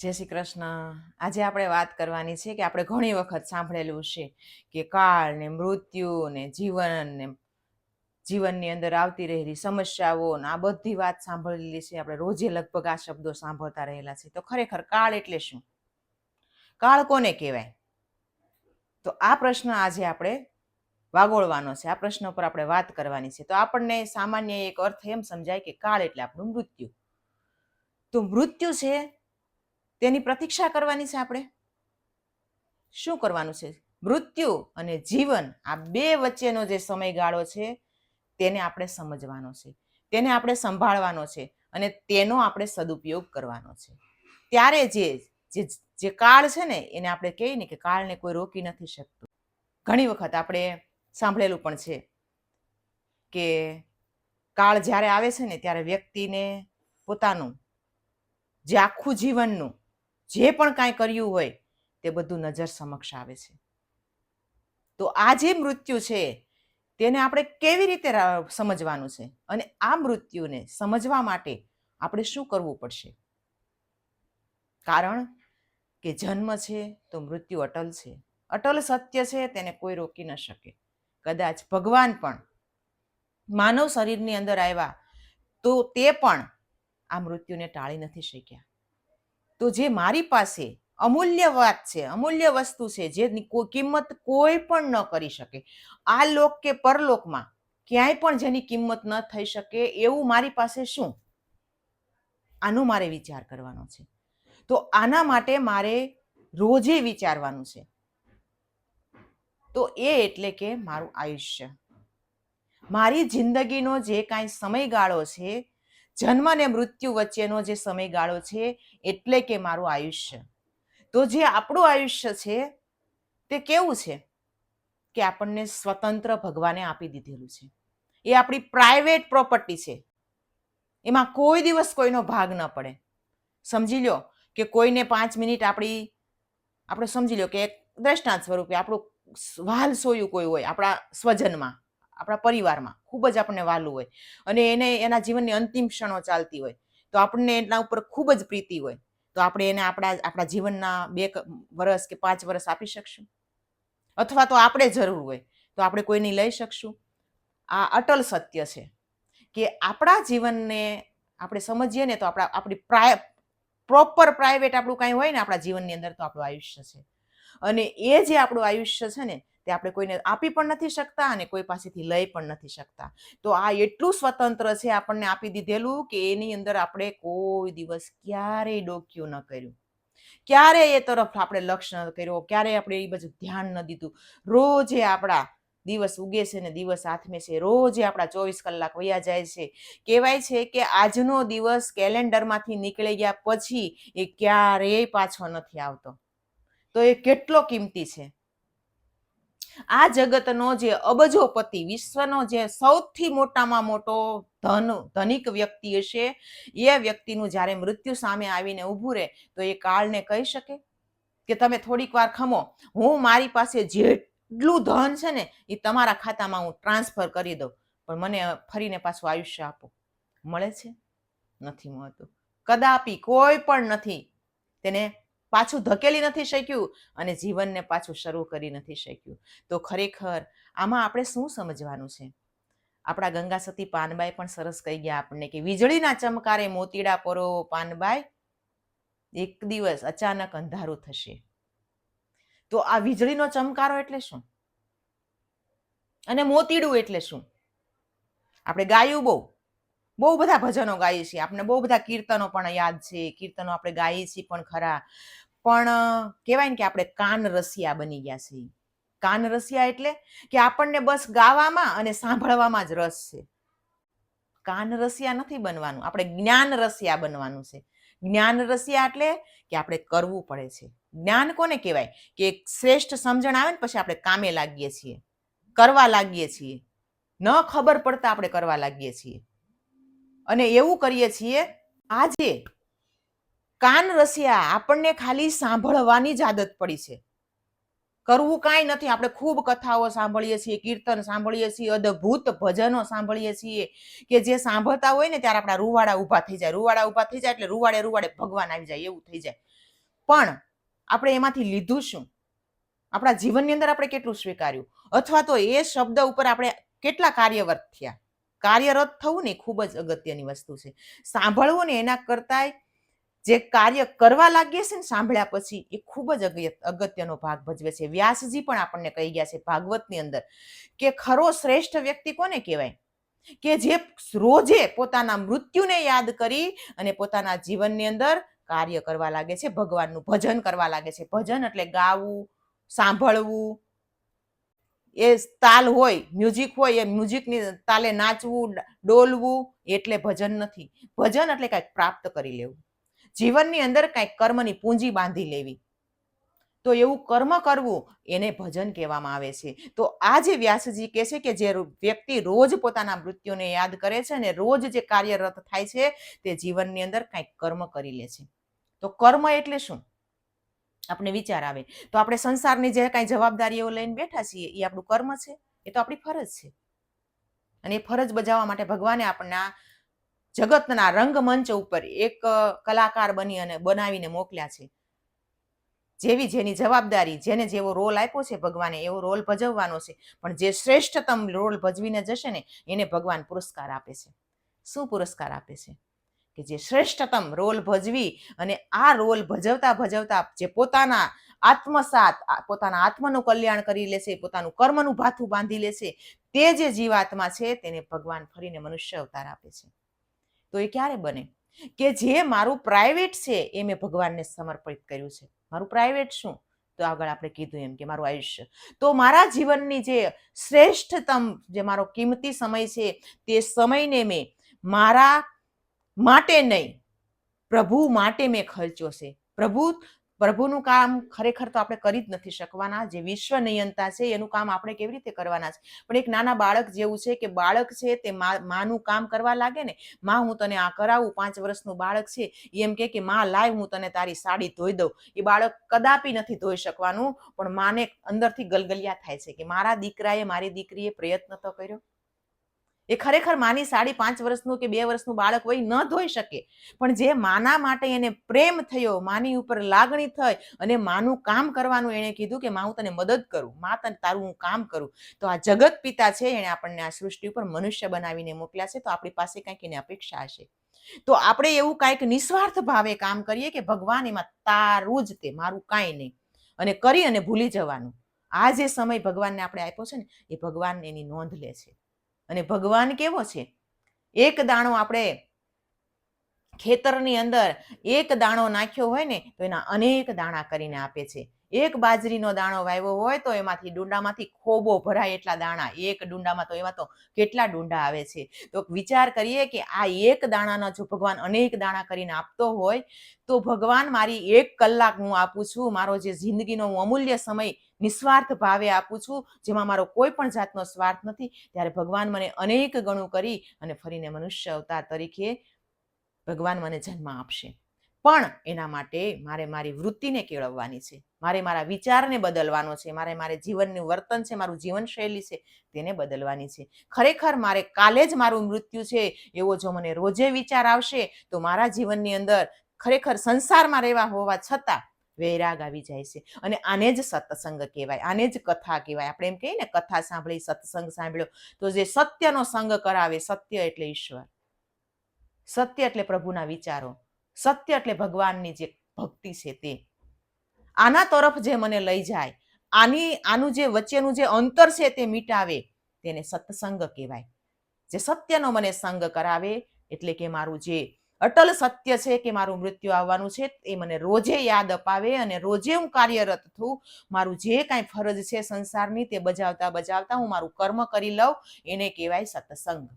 જય શ્રી કૃષ્ણ. આજે આપણે વાત કરવાની છે કે આપણે ઘણી વખત સાંભળેલું છે કે કાળ ને મૃત્યુ ને જીવન ને જીવનની અંદર આવતી રહેલી સમસ્યાઓ ને આ બધી વાત સાંભળેલી છે. આપણે રોજે લગભગ આ શબ્દો સાંભળતા રહેલા છે. તો ખરેખર કાળ એટલે શું? કાળ કોને કહેવાય? તો આ પ્રશ્ન આજે આપણે વાગોળવાનો છે. આ પ્રશ્ન પર આપણે વાત કરવાની છે. તો આપણને સામાન્ય એક અર્થ એમ સમજાય કે કાળ એટલે આપણું મૃત્યુ. તો મૃત્યુ છે તેની પ્રતીક્ષા કરવાની છે આપણે? શું કરવાનું છે? મૃત્યુ અને જીવન આ બે વચ્ચેનો જે સમયગાળો છે, તેને આપણે સમજવાનો છે. તેને આપણે સંભાળવાનો છે અને તેનો આપણે સદુપયોગ કરવાનો છે. ત્યારે જે જે જે કાળ છે ને, એને આપણે કહીએ ને કે કાળને કોઈ રોકી નથી શકતું. ઘણી વખત આપણે સાંભળેલું પણ છે કે કાળ જ્યારે આવે છે ને, ત્યારે વ્યક્તિને પોતાનું, જે આખું જીવનનું જે પણ કાંઈ કર્યું હોય, તે બધું નજર સમક્ષ આવે છે. તો આ જે મૃત્યુ છે, તેને આપણે કેવી રીતે સમજવાનું છે? અને આ મૃત્યુને સમજવા માટે આપણે શું કરવું પડશે? કારણ કે જન્મ છે તો મૃત્યુ અટલ છે. અટલ સત્ય છે, તેને કોઈ રોકી ન શકે. કદાચ ભગવાન પણ માનવ શરીરની અંદર આવ્યા તો તે પણ આ મૃત્યુને ટાળી નથી શક્યા. તો જે મારી પાસે અમૂલ્ય વાત છે, અમૂલ્ય વસ્તુ છે જેની કિંમત કોઈ પણ ન કરી શકે. આ લોક કે પરલોકમાં ક્યાંય પણ જેની કિંમત ન થઈ શકે એવું મારી પાસે શું? આનો મારે વિચાર કરવાનો છે. તો આના માટે મારે રોજે વિચારવાનું છે. તો એ એટલે કે મારું આયુષ્ય. મારી જિંદગીનો જે કાંઈ સમયગાળો છે જન્મ અને મૃત્યુ વચ્ચેનો જે સમયગાળો છે, એટલે કે મારું આયુષ્ય. તો જે આપણું આયુષ્ય છે, તે કેવું છે? કે આપણને સ્વતંત્ર ભગવાને આપી દીધેલું છે. એ આપણી પ્રાઇવેટ પ્રોપર્ટી છે. એમાં કોઈ દિવસ કોઈનો ભાગ ન પડે. સમજી લો કે કોઈને પાંચ મિનિટ આપણી, આપણે સમજી લો કે એક દ્રષ્ટાંત સ્વરૂપે આપણું વાલ સોયું કોઈ હોય આપણા સ્વજનમાં. આપણા પરિવારમાં, ખૂબ જ આપણને વાલું હોય અને એને એના જીવનની અંતિમ ક્ષણો ચાલતી હોય. તો આપણને એના ઉપર ખૂબ જ પ્રીતિ હોય. તો આપણે એને આપણા આપણા જીવનના બે વર્ષ કે પાંચ વરસ આપી શકશું. અથવા તો આપણે જરૂર હોય, તો આપણે કોઈની લઈ શકશું. આ અટલ સત્ય છે કે આપણા જીવનને આપણે સમજીએ ને તો આપણા, આપણી પ્રાય, પ્રોપર પ્રાઇવેટ આપણું કાંઈ હોય ને આપણા જીવનની અંદર તો આપણું આયુષ્ય છે. અને એ જે આપણું આયુષ્ય છે ને તે આપણે કોઈને આપી પણ નથી શકતા અને કોઈ પાસેથી લઈ પણ નથી શકતા. તો આ એટલું સ્વતંત્ર છે આપણને આપી દીધેલું કે એની અંદર આપણે કોઈ દિવસ ક્યારેય ડોક્યું ન કર્યું. ક્યારેય એ તરફ આપણે લક્ષ્ય ન કર્યો, ક્યારેય આપણે એ બધું ધ્યાન ન દીધું. રોજે આપણા દિવસ ઉગે છે ને દિવસ હાથમે છે, રોજે આપણા ચોવીસ કલાક વયા જાય છે. કહેવાય છે કે આજનો દિવસ કેલેન્ડરમાંથી નીકળી ગયા પછી એ ક્યારેય પાછો નથી આવતો. તો એ કેટલો કિંમતી છે? આ જગતનો જે અબજોપતિ વિશ્વનો જે સૌથી મોટામાં મોટો ધન, ધનિક વ્યક્તિ હશે, એ વ્યક્તિનું જ્યારે મૃત્યુ સામે આવીને ઊભું રહે, તો એ કાળને કહી શકે કે તમે થોડીક વાર ખમો. હું મારી પાસે જેટલું ધન છે ને, એ તમારા ખાતામાં હું ટ્રાન્સફર કરી દઉં. પણ મને ફરીને પાછું આયુષ્ય આપો. મળે છે? નથી મળતું. કદાપી કોઈ પણ નથી. તેને પાછું ધકેલી નથી શક્યું અને જીવનને પાછું શરૂ કરી નથી શક્યું. તો ખરેખર આમાં આપણે શું સમજવાનું છે? આપણા ગંગા સતી પાનબાઈ પણ સરસ કહી ગયા આપણને કે વીજળીના ચમકારે મોતીડા પરો પાનબાઈ. એક દિવસ અચાનક અંધારું થશે. તો આ વીજળીનો ચમકારો એટલે શું? અને મોતીડું એટલે શું? આપણે ગાયું બહુ બહુ બધા ભજનો ગાઈએ છીએ. આપણે બહુ બધા કીર્તનો પણ યાદ છે. કીર્તનો આપણે ગાઈએ છીએ પણ ખરા. પણ કહેવાય ને કે આપણે કાન રસિયા બની ગયા છીએ. કાન રસિયા એટલે કે આપણને બસ ગાવામાં અને સાંભળવામાં જ રસ છે. કાન રસિયા નથી બનવાનું. આપણે જ્ઞાન રસિયા બનવાનું છે. જ્ઞાન રસિયા એટલે કે આપણે કરવું પડે છે. જ્ઞાન કોને કહેવાય? કે એક શ્રેષ્ઠ સમજણ આવે ને પછી આપણે કામે લાગીએ છીએ. કરવા લાગીએ છીએ. ન ખબર પડતા આપણે કરવા લાગીએ છીએ. અને એવું કરીએ છીએ, આજે કાન રસિયા આપણને ખાલી સાંભળવાની જ આદત પડી છે. કરવું કાંઈ નથી, આપણે ખૂબ કથાઓ સાંભળીએ છીએ, કીર્તન સાંભળીએ છીએ, અદ્ભુત ભજનો સાંભળીએ છીએ, કે જે સાંભળતા હોય ને ત્યારે આપણા રૂવાડા ઊભા થઈ જાય, રૂવાડા ઊભા થઈ જાય એટલે રૂવાડે રૂવાડે ભગવાન આવી જાય, એવું થઈ જાય. પણ આપણે એમાંથી લીધું શું? આપણા જીવનની અંદર આપણે કેટલું સ્વીકાર્યું? અથવા તો એ શબ્દ ઉપર આપણે કેટલા કાર્યવર્ત થયા? કાર્યરત થવું ને ખૂબ જ અગત્યની વસ્તુ છે. સાંભળવું ને એના કરતાંય જે કાર્ય કરવા લાગીએ છે ને સાંભળ્યા પછી એ ખૂબ જ અગત્ય અગત્યનો ભાગ ભજવે છે. વ્યાસજી પણ આપણને કહી ગયા છે ભાગવતની અંદર કે ખરો શ્રેષ્ઠ વ્યક્તિ કોને કહેવાય? કે જે રોજે પોતાના મૃત્યુને યાદ કરી અને પોતાના જીવનની અંદર કાર્ય કરવા લાગે છે, ભગવાનનું ભજન કરવા લાગે છે. ભજન એટલે ગાવું, સાંભળવું એ તાલ હોય મ્યુઝિક હોય, એ મ્યુઝિકની તાલે નાચવું ડોલવું, એટલે ભજન નથી. ભજન એટલે કાંઈક પ્રાપ્ત કરી લેવું. જીવનની અંદર કાંઈક કર્મની પૂંજી બાંધી લેવી. તો એવું કર્મ કરવું એને ભજન કહેવામાં આવે છે. તો આ જે વ્યાસજી કહે છે કે જે વ્યક્તિ રોજ પોતાના મૃત્યુને યાદ કરે છે અને રોજ જે કાર્યરત થાય છે તે જીવનની અંદર કાંઈક કર્મ કરી લે છે. તો કર્મ એટલે શું? આપણે વિચાર આવે. તો આપણે સંસારની જે કાંઈ જવાબદારીઓ લઈને બેઠા છીએ એ આપણું કર્મ છે. એ તો આપણી ફરજ છે. અને એ ફરજ બજાવવા માટે ભગવાને આપણને જગતના રંગમંચ ઉપર એક કલાકાર બની અને બનાવીને મોકલ્યા છે. જેવી જેની જવાબદારી, જેને જેવો રોલ આપ્યો છે ભગવાને, એવો રોલ ભજવવાનો છે. પણ જે શ્રેષ્ઠતમ રોલ ભજવીને જશે ને, એને ભગવાન પુરસ્કાર આપે છે. શું પુરસ્કાર આપે છે? કે જે શ્રેષ્ઠતમ રોલ ભજવી અને આ રોલ ભજવતા ભજવતા જે પોતાના આત્મસાત પોતાના આત્મનું કલ્યાણ કરી લેશે, પોતાનું કર્મનું ભાથું બાંધી લેશે, તે જે જીવાત્મા છે તેને ભગવાન ફરીને મનુષ્ય અવતાર આપે છે. તો એ ક્યારે બને? કે જે મારું પ્રાઇવેટ છે એ મેં ભગવાનને સમર્પિત કર્યું છે. મારું પ્રાઇવેટ શું? તો આગળ આપણે કીધું એમ કે મારું આયુષ્ય. તો મારા જીવનની જે શ્રેષ્ઠતમ જે મારો કિંમતી સમય છે તે સમયને મેં મારા માટે નહીં. પ્રભુ માટે મેં ખર્ચ્યો છે. પ્રભુ, પ્રભુનું કામ ખરેખર તો આપણે કરી જ નથી શકવાના. જે વિશ્વ નિયંતા છે, એનું કામ આપણે કેવી રીતે કરવાના છે? પણ એક નાના બાળક જેવું છે કે બાળક છે તે માનું કામ કરવા લાગે ને, માં, હું તને આ કરાવું. પાંચ વર્ષનું બાળક છે, એમ કે કે, માં લાવ હું તને તારી સાડી ધોઈ દઉં. એ બાળક કદાપી નથી ધોઈ શકવાનું, પણ માને અંદરથી ગલગલિયા થાય છે કે, મારા દીકરાએ મારી દીકરીએ પ્રયત્ન તો કર્યો? એ ખરેખર માની સાડી પાંચ વર્ષનું કે બે વર્ષનું બાળક હોય ન ધોઈ શકે. પણ જે માના માટે એને પ્રેમ થયો, માની ઉપર લાગણી થઈ અને માનું કામ કરવાનું એણે કીધું કે, મા, હું તને મદદ કરું. મા, તને તારું હું કામ કરું. તો આ જગત પિતા છે, એણે આપણને આ સૃષ્ટિ ઉપર મનુષ્ય બનાવીને મોકલ્યા છે. તો આપણી પાસે કંઈક એની અપેક્ષા હશે. તો આપણે એવું કાંઈક નિસ્વાર્થ ભાવે કામ કરીએ કે, ભગવાન, એમાં તારું જ તે, મારું કાંઈ નહીં. અને કરી અને ભૂલી જવાનું. આ જે સમય ભગવાનને આપણે આપ્યો છે ને, એ ભગવાન એની નોંધ લે છે. અને ભગવાન કેવો છે? એક દાણો આપણે ખેતરની અંદર એક દાણો નાખ્યો હોય ને, તો એના અનેક દાણા કરીને આપે છે. એક બાજરીનો દાણો વાવ્યો હોય તો એમાંથી ડુંડામાંથી ખોબો ભરાય એટલા દાણા. એક ડુંડામાં તો એવા તો કેટલા ડુંડા આવે છે? તો વિચાર કરીએ કે આ એક દાણાનો જો ભગવાન અનેક દાણા કરીને આપતો હોય, તો ભગવાન મારી એક કલાક હું આપું છું, મારો જે જિંદગીનો હું અમૂલ્ય સમય નિસ્વાર્થ ભાવે આપું છું, જેમાં મારો કોઈ પણ જાતનો સ્વાર્થ નથી, ત્યારે ભગવાન મને અનેક ગણું કરી અને ફરીને મનુષ્ય અવતાર તરીકે ભગવાન મને જન્મ આપશે. પણ એના માટે મારે મારી વૃત્તિને કેળવવાની છે. મારે મારા વિચારને બદલવાનો છે. મારે મારે જીવનનું વર્તન છે. મારું જીવનશૈલી છે તેને બદલવાની છે. ખરેખર મારે કાલે જ મારું મૃત્યુ છે એવો જો મને રોજે વિચાર આવશે તો મારા જીવનની અંદર ખરેખર સંસારમાં રહેવા હોવા છતાં વૈરાગ આવી જાય છે. અને આને જ સત્સંગ કહેવાય. આને જ કથા કહેવાય. આપણે એમ કહીએ ને, કથા સાંભળી, સત્સંગ સાંભળ્યો, તો જે સત્યનો સંગ કરાવે સત્ય એટલે ઈશ્વર. સત્ય એટલે પ્રભુના વિચારો. સત્ય એટલે ભગવાનની જે ભક્તિ છે તે. આના તરફ જે મને લઈ જાય, આની, આનું જે વચ્ચેનું જે અંતર છે તે મિટાવે, તેને સત્સંગ કહેવાય. જે સત્યનો મને સંગ કરાવે, એટલે કે મારું જે અટલ સત્ય છે કે મારું મૃત્યુ આવવાનું છે, એ મને રોજે યાદ અપાવે અને રોજે હું કાર્યરત થઉં, મારું જે કાંઈ ફરજ છે સંસારની તે બજાવતા બજાવતા હું મારું કર્મ કરી લઉં, એને કહેવાય સત્સંગ.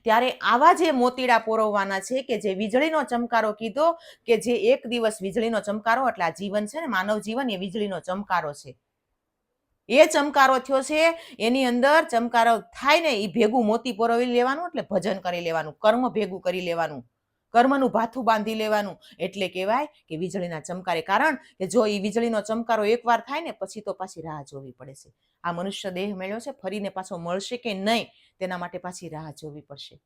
ત્યારે આવા જે મોતીડા પોરવવાના છે કે જે વીજળીનો ચમકારો કીધો કે જે એક દિવસ વીજળીનો ચમકારો, એટલે આ જીવન છે ને, માનવ જીવન એ વીજળીનો ચમકારો છે. એ ચમકારો થયો છે, એની અંદર ચમકારો થાય ને એ ભેગું મોતી પોરવી લેવાનું, એટલે ભજન કરી લેવાનું, કર્મ ભેગું કરી લેવાનું, કર્મનું ભાથું બાંધી લેવાનું, એટલે કહેવાય કે વીજળીના ચમકારે. કારણ કે જો એ વીજળીનો ચમકારો એકવાર થાય ને, પછી તો પાછી રાહ જોવી પડે છે. આ મનુષ્ય દેહ મેળ્યો છે, ફરીને પાછો મળશે કે નહીં તેના માટે પાછી રાહ જોવી પડશે.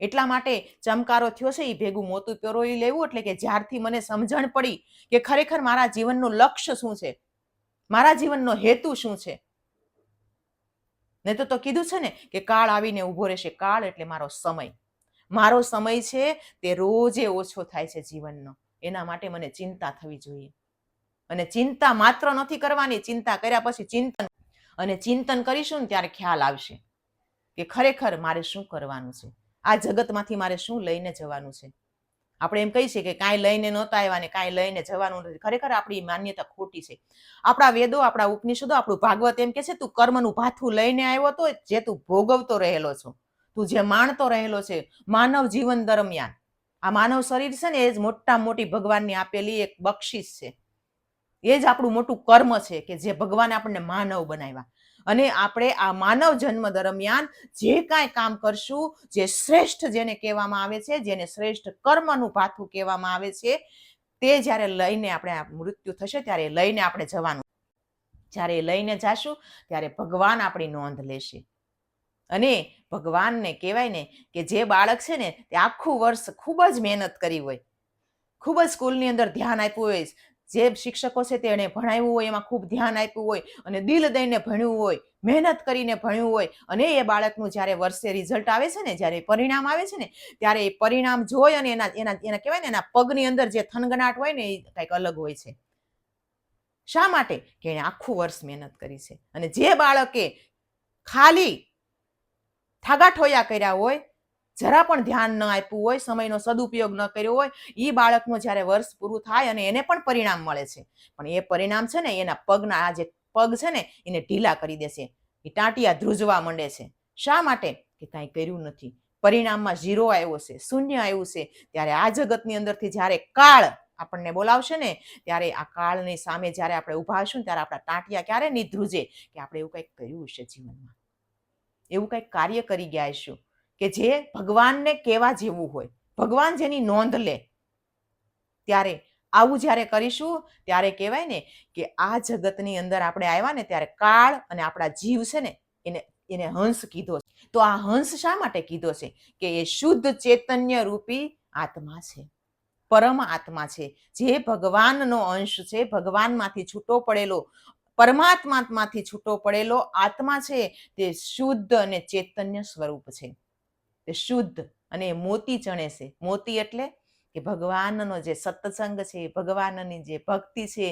એટલા માટે ચમકારો થયો છે એ ભેગું મોતું પરોઈ લેવું એટલે કે જ્યારથી મને સમજણ પડી કે ખરેખર મારા જીવનનું લક્ષ્ય શું છે? મારા જીવનનો હેતુ શું છે? ને તો તો કીધું છે ને કે કાળ આવીને ઊભો રહેશે. કાળ એટલે મારો સમય. મારો સમય છે, તે રોજે ઓછો થાય છે જીવનનો. એના માટે મને ચિંતા થવી જોઈએ. અને ચિંતા માત્ર નથી કરવાની, ચિંતા કર્યા પછી ચિંતન અને ચિંતન કરીશું ને ત્યારે ખ્યાલ આવશે. કે ખરેખર મારે શું કરવાનું છે? આ જગતમાંથી મારે શું લઈને જવાનું છે? આપણે એમ કહી છીએ કે કાંઈ લઈને નહોતા આવ્યા ને કાંઈ લઈને જવાનું નથી. ખરેખર આપણી માન્યતા ખોટી છે. આપણા વેદો, આપણા ઉપનિષદો, આપણું ભાગવત એમ કે છે, તું કર્મનું ભાથું લઈને આવ્યો તો જે તું ભોગવતો રહેલો છો. તું જે માણતો રહેલો છે, માનવ જીવન દરમિયાન. આ માનવ શરીર છે ને એ જ મોટા મોટી ભગવાનની આપેલી એક બક્ષિસ છે. એ જ આપણું મોટું કર્મ છે કે જે ભગવાને આપણને માનવ બનાવ્યા. અને આપણે આ માનવ જન્મ દરમિયાન જે કાંઈ કામ કરશું, જે શ્રેષ્ઠ જેને કહેવામાં આવે છે, જેને શ્રેષ્ઠ કર્મનું પાથું કહેવામાં આવે છે, તે જ્યારે લઈને આપણે મૃત્યુ થશે, ત્યારે લઈને આપણે જવાનું. જ્યારે લઈને જાશું, ત્યારે ભગવાન આપણી નોંધ લેશે. અને ભગવાનને કહેવાય ને કે જે બાળક છે ને, તે આખું વર્ષ ખૂબ જ મહેનત કરી હોય. ખૂબ જ સ્કૂલની અંદર ધ્યાન આપ્યું હોય જે શિક્ષકો છે તેણે ભણાવ્યું હોય, એમાં ખૂબ ધ્યાન આપ્યું હોય અને દિલ દઈને ભણ્યું હોય, મહેનત કરીને ભણ્યું હોય અને એ બાળકનું જ્યારે વર્ષે રિઝલ્ટ આવે છે ને, જ્યારે પરિણામ આવે છે ને, ત્યારે એ પરિણામ જોઈ અને એના એના એના કહેવાય ને, એના પગની અંદર જે થનગનાટ હોય ને, એ કંઈક અલગ હોય છે. શા માટે? કે એણે આખું વર્ષ મહેનત કરી છે. અને જે બાળકે ખાલી થાગાઠોયા કર્યા હોય જરા પણ ધ્યાન ન આપ્યું હોય, સમયનો સદુપયોગ ન કર્યો હોય એ બાળકનું જ્યારે વર્ષ પૂરું થાય અને એને પણ પરિણામ મળે છે. પણ એ પરિણામ છે ને, એના પગના આ જે પગ છે ને, એને ઢીલા કરી દેશે. એ ટાંટિયા ધ્રુજવા માંડે છે. શા માટે? કે કાંઈ કર્યું નથી. પરિણામમાં ઝીરો આવ્યો છે, શૂન્ય આવ્યું છે. ત્યારે આ જગતની અંદરથી જ્યારે કાળ આપણને બોલાવશે ને, ત્યારે આ કાળની સામે જ્યારે આપણે ઊભા હશું ત્યારે આપણા ટાંટિયા ક્યારે નિધ્રુજે? કે આપણે એવું કંઈક કર્યું હશે જીવનમાં. એવું કંઈક કાર્ય કરી ગયા હશું. કે જે ભગવાનને કેવા જેવું હોય. ભગવાન જેની નોંધ લે. ત્યારે આવું જ્યારે કરીશું, ત્યારે કહેવાય ને કે આ જગતની અંદર આપણે આવ્યા ને ત્યારે કાળ અને આપણા જીવ છે ને, એને એને હંસ કીધો છે. તો આ હંસ શા માટે કીધો છે? કે એ શુદ્ધ ચૈતન્ય રૂપી આત્મા છે. પરમ આત્મા છે. જે ભગવાનનો અંશ છે, ભગવાનમાંથી છૂટો પડેલો, પરમાત્મામાંથી છૂટો પડેલો આત્મા છે, તે શુદ્ધ અને ચૈતન્ય સ્વરૂપ છે. શુદ્ધ અને મોતી ચણે છે. મોતી એટલે કે ભગવાનનો જે સત્સંગ છે ભગવાનની જે ભક્તિ છે,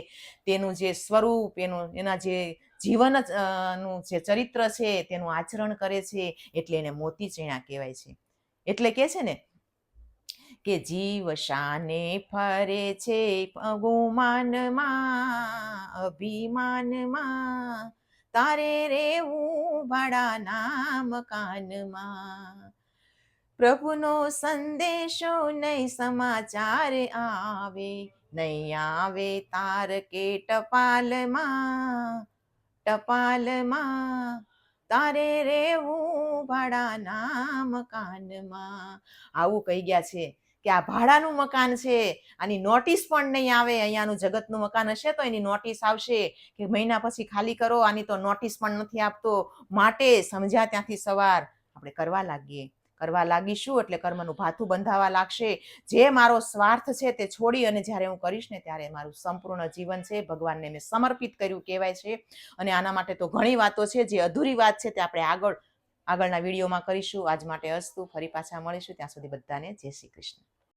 તેનું જે સ્વરૂપ, એનું, એના જે જીવનનું જે ચરિત્ર છે, તેનું આચરણ કરે છે, એટલે એને મોતી ચીણા કહેવાય છે. એટલે કે છે ને, કે જીવ શાને ફરે છે ગુમાનમાં અભિમાનમાં, તારે રેવું ભાડા નામ કાનમાં પ્રભુનો સંદેશો નહીં સમાચાર આવે નહીં આવે તાર કે ટપાલમાં ટપાલમાં. તારે રેવું ભાડાના મકાનમાં આવું કહી ગયા છે કે આ ભાડાનું મકાન છે, આની નોટિસ પણ નહીં આવે, અહીંયાનું જગતનું મકાન હશે તો એની નોટિસ આવશે કે મહિના પછી ખાલી કરો, આની તો નોટિસ પણ નથી આપતો. માટે સમજ્યા ત્યાંથી સવાર. આપણે કરવા લાગીએ. કરવા લાગીશું, એટલે કર્મનું ભાથું બંધાવા લાગશે. જે મારો સ્વાર્થ છે તે છોડી અને જ્યારે હું કરીશ ને ત્યારે મારું સંપૂર્ણ જીવન છે ભગવાનને મેં સમર્પિત કર્યું કહેવાય છે. અને આના માટે તો ઘણી વાતો છે, જે અધૂરી વાત છે તે આપણે આગળ, આગળના વિડીયોમાં કરીશું. આજ માટે અસ્તુ. ફરી પાછા મળીશું. ત્યાં સુધી બધાને જય શ્રી કૃષ્ણ.